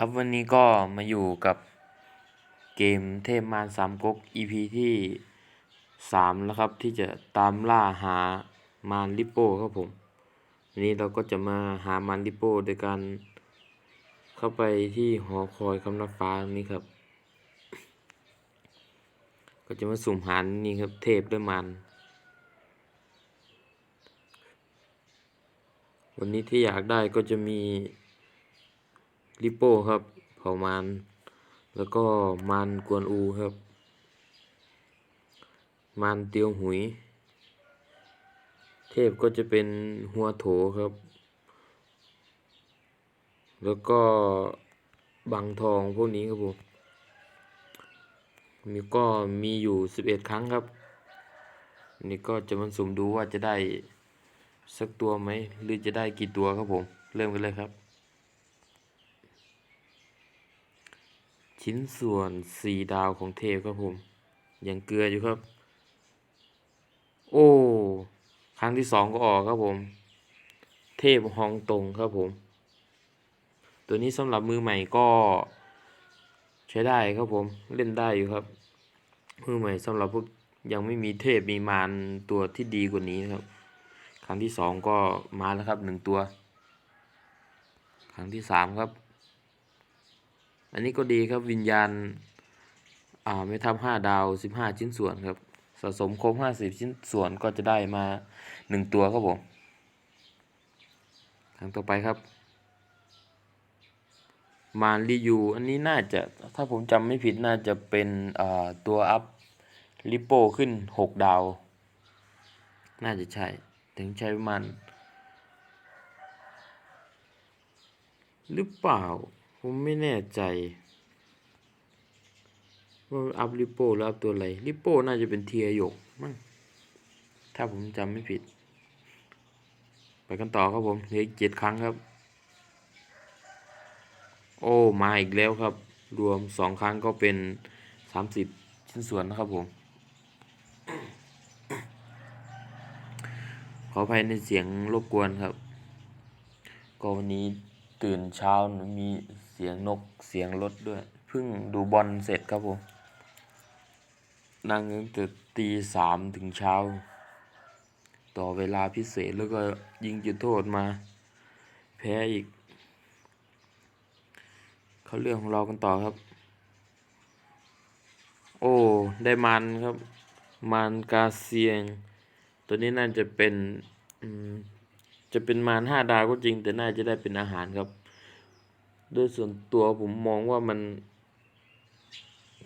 ครับวันนี้ก็มาอยู่กับเกมเทพมารสามก๊ก EP ที่สามแล้วครับ ที่จะตามล่าหามารลิปโป้ครับผมวันนี้เราก็จะมาหามารลิปโป้โดยการเข้าไปที่หอคอยคำนับฟ้าตรงนี้ครับ ก็จะมาสุ่มหานี่ครับเทพด้วยมารวันนี้ที่อยากได้ก็จะมี ลิโป้ครับเผ่ามารแล้วก็มารกวนอูครับ มารเตียวหุย เทพก็จะเป็นหัวโถครับ แล้วก็บังทองพวกนี้ครับผมมีก็มีอยู่สิบเอ็ดครั้งครับนนี่ก็จะมาสุ่มดูว่าจะได้สักตัวไหม หรือจะได้กี่ตัวครับผม เริ่มกันเลยครับ ชิ้นส่วนสี่ดาวของเทพครับผม ยังเกลืออยู่ครับ โอ้ ครั้งที่สองก็ออกครับผม เทพฮองตงครับผม ตัวนี้สำหรับมือใหม่ก็ ใช้ได้ครับผม เล่นได้อยู่ครับ มือใหม่สำหรับพวกยังไม่มีเทพมีมารตัวที่ดีกว่านี้นะครับ ครั้งที่สองก็มาแล้วครับหนึ่งตัว ครั้งที่สามครับ อันนี้ก็ดีครับวิญญาณอ่าไม่ทำห้าดาวสิบห้าชิ้นส่วนครับ สะสมครบห้าสิบชิ้นส่วนก็จะได้มาหนึ่งตัวครับผมครั้งต่อไปครับ มารียูอันนี้น่าจะถ้าผมจำไม่ผิดน่าจะเป็นอ่าตัวอัพลิโปขึ้นหกดาว น่าจะใช่ ถึงใช้ประมาณหรือเปล่า ผมไม่แน่ใจ ว่าอัพลิโป้หรืออัพตัวอะไรลิโปน่าจะเป็นเทียหยกมั้งถ้าผมจำไม่ผิด ไปกันต่อครับผมเหลืออีกเจ็ดครั้งครับ โอ้มาอีกแล้วครับ รวมสองครั้งก็เป็นสามสิบชิ้นส่วนนะครับผมขออภัยในเสียงรบกวนครับ ก็วันนี้ตื่นเช้ามี สียงนกเสียงรถด้วยเพิ่งดูบอลเสร็จครับผมนั่งตั้งแต่ตีสามถึงเช้า ต่อเวลาพิเศษแล้วก็ยิงจุดโทษมา แพ้อีก เขาเรื่องของเรากันต่อครับ โอ้ ได้มันครับ มันกาเซียง ตัวนี้น่าจะเป็นจะเป็นมารห้าดาวก็จริง แต่น่าจะได้เป็นอาหารครับ โดยส่วนตัวผมมองว่ามัน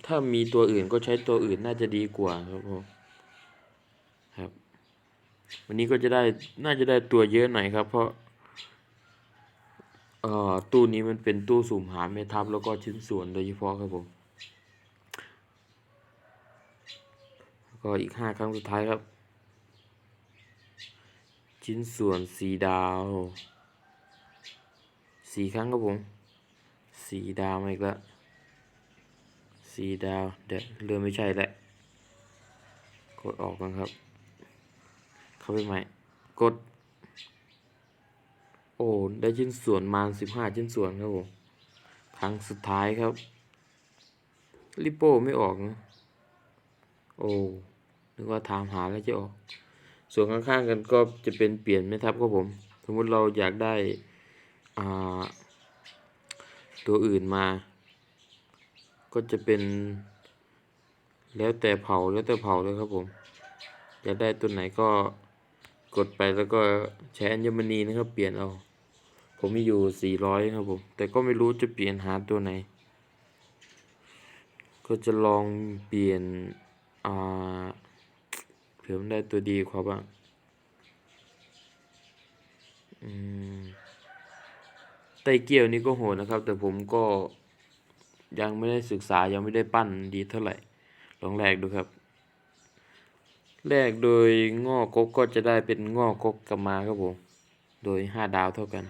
ถ้ามีตัวอื่นก็ใช้ตัวอื่นน่าจะดีกว่าครับผมครับ วันนี้ก็จะได้น่าจะได้ตัวเยอะหน่อยครับ เพราะเอ่อตู้นี้มันเป็นตู้สุ่มหาเมทับแล้วก็ชิ้นส่วนโดยเฉพาะครับผมก็อีกห้าครั้งสุดท้ายครับ ชิ้นส่วนสีดาวสี่ครั้งครับผม สีดาวมาอีกแล้วสีดาว เดี๋ยวเริ่มไม่ใช่แหล้วกดออกกันครับ เข้าไปใหม่ กด โอ้ ได้ชิ้นส่วนมาสิบห้าชิ้นส่วนครับผม ครั้งสุดท้ายครับ ลิโป้ไม่ออกนะ โอ้ นึกว่าถามหาแล้วจะออก ส่วนข้างๆกันก็จะเป็นเปลี่ยนไม่ทับครับผม สมมติเราอยากได้ อ่า ตัวอื่นมา ก็จะเป็น แล้วแต่เผาแล้วแต่เผาเลยครับผมอยากได้ตัวไหนก็กดไปแล้วก็ใช้อัญมณีนะครับ เปลี่ยนเอา ผมมีอยู่สี่ร้อยครับผม แต่ก็ไม่รู้จะเปลี่ยนหาตัวไหน ก็จะลองเปลี่ยน อ่าเผื่อมันได้ตัวดีกว่าบ้างอืม ไตเกียวนี่ก็โหดนะครับ แต่ผมก็ยังไม่ได้ศึกษายังไม่ได้ปั้นดีเท่าไหร่ ลองแลกดูครับแลกโดยงอกกก็จะได้เป็นงอกกกลับมาครับผม โดยห้าดาวเท่ากัน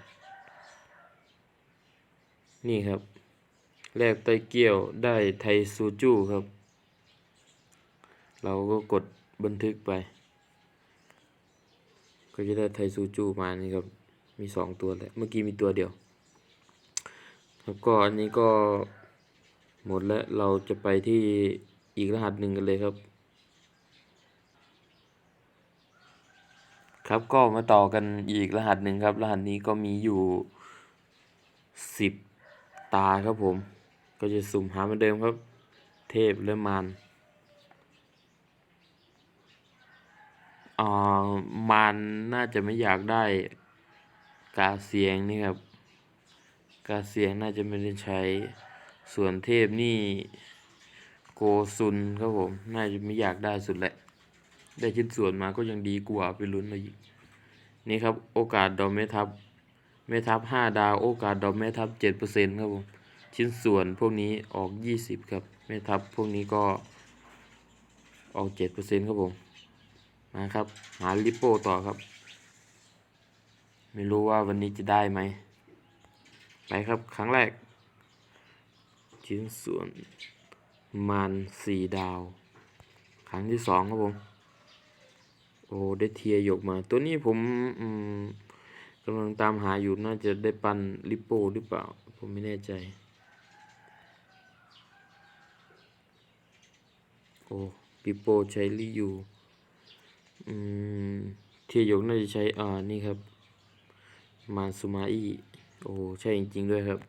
นี่ครับแลกไตเกียวได้ไทซูจูครับ เราก็กดบันทึกไป ก็จะได้ไทซูจูมานี่ครับ มีสองตัวแหละเมื่อกี้มีตัวเดียว แล้วก็อันนี้ก็หมดแล้วเราจะไปที่อีกรหัสหนึ่งกันเลยครับ ครับก็มาต่อกันอีกรหัสหนึ่งครับ รหัสนี้ก็มีอยู่สิบตาครับผม ก็จะสุ่มหาเหมือนเดิมครับ เทพและมารอ่ามารน่าจะไม่อยากได้กาเสียงนี่ครับ กาเสียงน่าจะไม่ได้ใช้ ส่วนเทพนี่โกซุนครับผม น่าจะไม่อยากได้สุดแหละ ได้ชิ้นส่วนมาก็ยังดีกว่าไปลุ้นเลยนี่ครับโอกาสดอกเมทับเมทับห้าดาวโอกาสดอกเมทับเจ็ดเปอร์เซ็นต์ครับผม ชิ้นส่วนพวกนี้ออกยี่สิบครับเมทับพวกนี้ก็ออกเจ็ดเปอร์เซ็นต์ครับผม มาครับ หาลิปโป้ต่อครับ ไม่รู้ว่าวันนี้จะได้ไหม ไปครับ ครั้งแรก ชิ้นส่วนมันสี่ดาว ครั้งที่สองครับผม โอ้ ได้เทียหยกมา ตัวนี้ผมกำลังตามหาอยู่น่าจะได้ปันลิปโป้หรือเปล่า ผมไม่แน่ใจ โอ้ปิโป้ใช้ลิยูเทียหยกน่าจะใช้ อ่า นี่ครับ มาซูมาอี โอ้ใช่จริง ๆ ด้วยครับ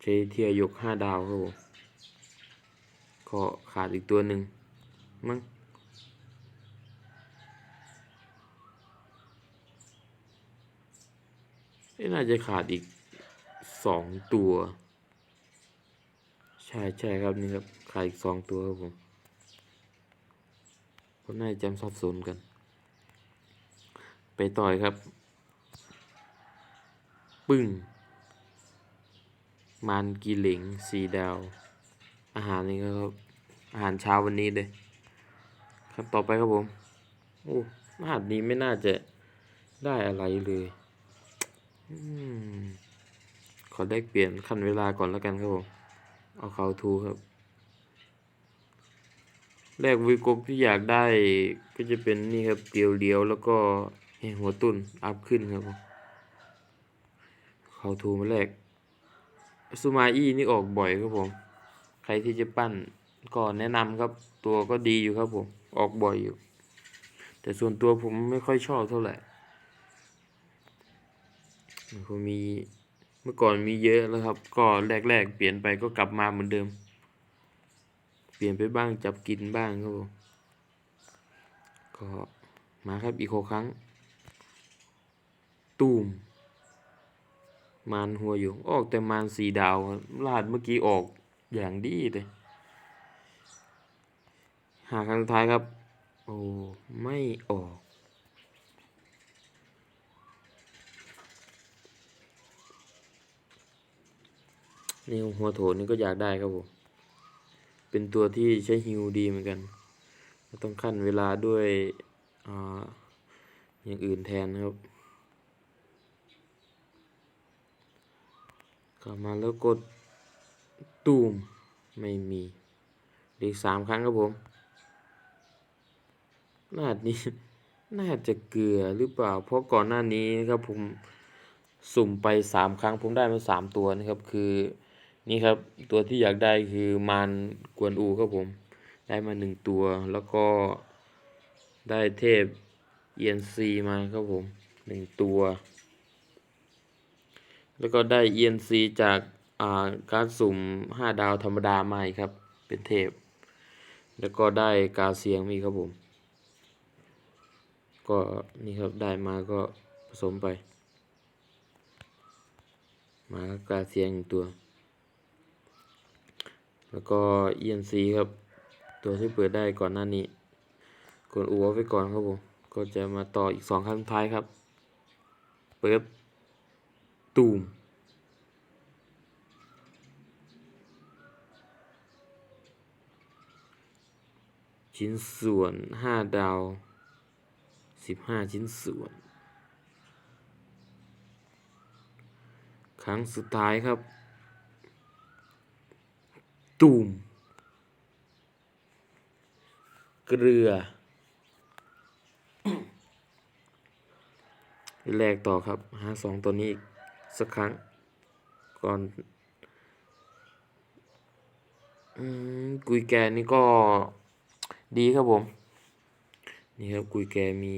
ใช้เทียยกห้าดาวครับผมก็ขาดอีกตัวหนึ่งมั้งน่าจะขาดอีกสองตัว ใช่ใช่ครับนี่ครับ ขาดอีกสองตัวครับผมก็น่าจะจำสับสนกัน ไปต่อยครับ ปึ้ง มันกีเหลงสีดาว อาหารนี่ครับ อาหารเช้าวันนี้เลยครับต่อไปครับผม โอ้รหัสนี้ไม่น่าจะได้อะไรเลยอขอได้เปลี่ยนขั้นเวลาก่อนแล้วกันครับผม เอาเขาทูครับแรกวีกบที่อยากได้ก็จะเป็นนี่ครับเตียวเลียวแล้วก็หัวตุนอัพขึ้นครับผม เขาทูมาแรกซูมาอี้นี่ออกบ่อยครับผม ใครที่จะปั้นก็แนะนำครับ ตัวก็ดีอยู่ครับผม ออกบ่อยอยู่ แต่ส่วนตัวผมไม่ค่อยชอบเท่าไหร่ผมมีเมื่อก่อนมีเยอะแล้วครับ ก็แรกๆ เปลี่ยนไปก็กลับมาเหมือนเดิม เปลี่ยนไปบ้างจับกินบ้างครับผม ก็มาครับอีกหกครั้ง ตูม มานหัวอยู่ ออกแต่มานสีดาวครับลาดเมื่อกี้ออกอย่างดีเลยหาครั้งสุดท้ายครับ โอ้ไม่ออก นี่หัวโถนี่ก็อยากได้ครับผม เป็นตัวที่ใช้ฮิวดีเหมือนกัน ต้องขั้นเวลาด้วยออย่างอื่นแทนครับ กลับมาแล้วกดตูมไม่มีอีกสามครั้งครับผม น่านี้น่าจะเกลือหรือเปล่า เพราะก่อนหน้านี้นะครับผมสุ่มไปสามครั้งผมได้มาสามตัวนะครับ คือนี่ครับตัวที่อยากได้คือมารกวนอูครับผม ได้มาหนึ่งตัวแล้วก็ได้เทพเอ็นซีมาครับผมหนึ่งตัว แล้วก็ได้เอ็นซีจากอ่าการสุ่มห้าดาวธรรมดามาครับ เป็นเทพ แล้วก็ได้กาเซียงมีครับผม ก็นี่ครับได้มาก็ผสมไป มากาเซียงตัว แล้วก็ ENC ครับ ตัวที่เปิดได้ก่อนหน้านี้กดอูไว้ก่อนครับผม ก็จะมาต่ออีกสองครั้งท้ายครับ เปิด ตูม ชิ้นส่วนห้าดาวสิบห้าชิ้นส่วน ครั้งสุดท้ายครับ ตูม เกลือแลกต่อครับหาสองตัวนี้อีก สักครั้ง ก่อนกุยแกนี่ก็ดีครับผม นี่ครับกุยแกมี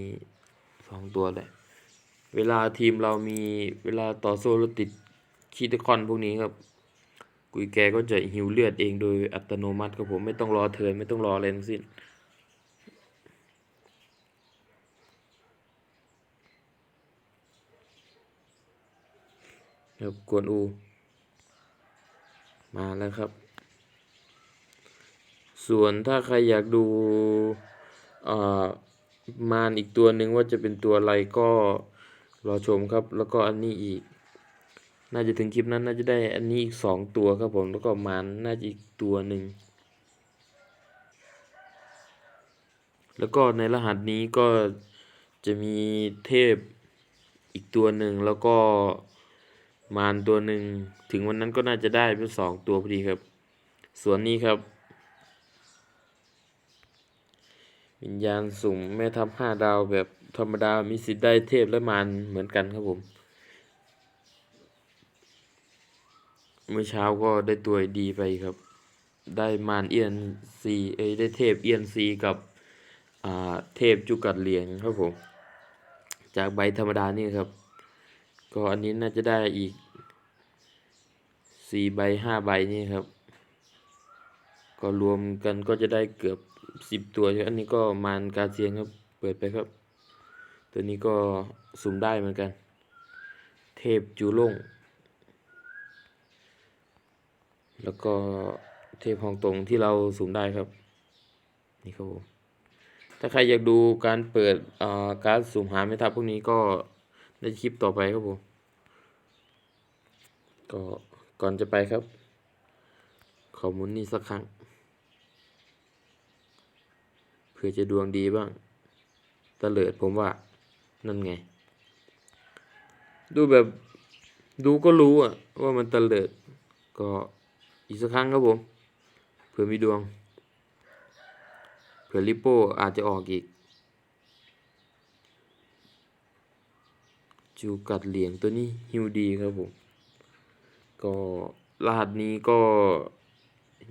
สองตัวเลยเวลาทีมเรามีเวลาต่อโซ่รถติดคีตคอนพวกนี้ครับ กุยแกก็จะหิวเลือดเองโดยอัตโนมัติครับผมไม่ต้องรอเทินไม่ต้องรออะไรทั้งสิ้น ครับกวนอู มาแล้วครับ ส่วนถ้าใครอยากดูมารอีกตัวหนึ่งว่าจะเป็นตัวอะไรก็รอชมครับ แล้วก็อันนี้อีก น่าจะถึงคลิปนั้นน่าจะได้อันนี้อีกสองตัวครับผมแล้วก็มารน่าจะอีกตัวหนึ่งแล้วก็ในรหัสนี้ก็จะมีเทพอีกตัวหนึ่งแล้วก็ มารตัวหนึ่งถึงวันนั้นก็น่าจะได้เป็นสองตัวพอดีครับ ส่วนนี้ครับ วิญญาณสุ่มแม่ทัพห้าดาวแบบธรรมดามีสิทธิ์ได้เทพและมารเหมือนกันครับผม เมื่อเช้าก็ได้ตัวดีไปครับ ได้มารเอียนซีเอ้ยได้เทพเอียนซีกับเทพจุกัดเหลียงครับผม จากใบธรรมดานี่ครับ ก็อันนี้น่าจะได้อีกสี่ใบห้าใบนี่ครับ ก็รวมกันก็จะได้เกือบสิบตัวอันนี้ก็มารกาเซียนครับ เปิดไปครับ ตัวนี้ก็สุ่มได้เหมือนกัน เทพจูล่ง แล้วก็เทพฮองตงที่เราสุ่มได้ครับ นี่ครับผมถ้าใครอยากดูการเปิดอ่าการสุ่มหาไม่ทับพวกนี้ก็ ในคลิปต่อไปครับผมก็ก่อนจะไปครับ ขอหมุนนี่สักครั้ง เพื่อจะดวงดีบ้างตะเลิดผมว่า นั่นไง ดูแบบดูก็รู้อะว่ามันตะเลิด ก็อีกสักครั้งครับผม เผื่อมีดวง เผื่อลิปโป้อาจจะออกอีก จูกัดเหลียงตัวนี้ฮิวดีครับผม ก็รหัสนี้ก็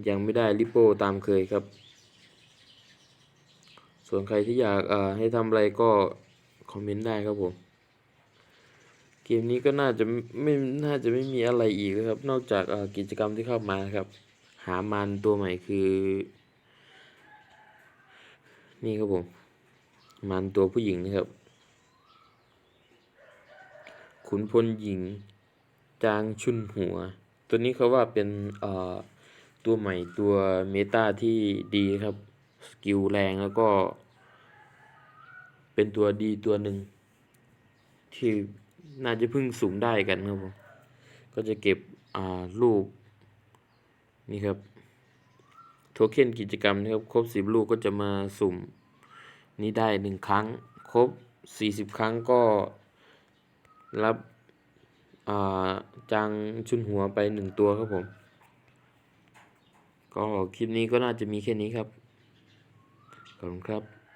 ยังไม่ได้ลิปโปตามเคยครับ ส่วนใครที่อยากให้ทำอะไรก็คอมเมนต์ได้ครับผม เกมนี้ก็น่าจะไม่น่าจะไม่มีอะไรอีกนะครับ นอกจากกิจกรรมที่เข้ามาครับ หามันตัวใหม่คือ นี่ครับผม มันตัวผู้หญิงนะครับ ขุนพลหญิง จางชุนหัว ตัวนี้เขาว่าเป็นตัวใหม่ตัวเมตาที่ดีครับ สกิลแรงแล้วก็ เป็นตัวดีตัวหนึ่ง ที่น่าจะเพิ่งสุ่มได้กันครับผม ก็จะเก็บลูกนี่ครับโทเค็นกิจกรรมนะครับ ครบสิบลูกก็จะมาสุ่ม นี้ได้หนึ่งครั้ง ครบสี่สิบครั้งก็ รับจาจังชุนหัวไปหนึ่งตัวครับผม ก็คลิปนี้ก็น่าจะมีแค่นี้ครับ ขอบคุณครับ